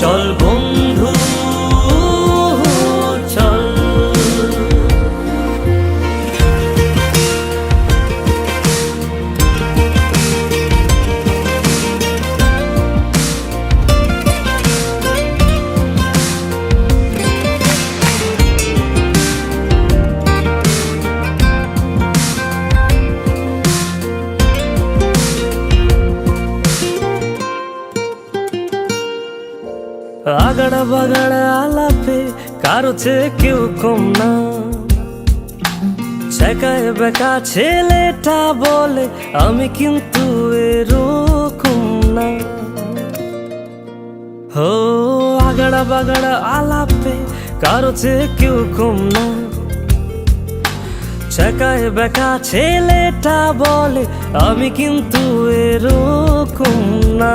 চল আগাড়া বাগাড়া আলাপে কারও চেয়ে কেউ কম না। ছেকায় বেকা ছেলেটা বলে, আমি কিন্তু এরকম না। হো, আগাড়া বাগাড়া আলাপে কারও চেয়ে কেউ কম না। ছেকায় বেকা ছেলেটা বলে, আমি কিন্তু এরকম না।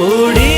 উড়ি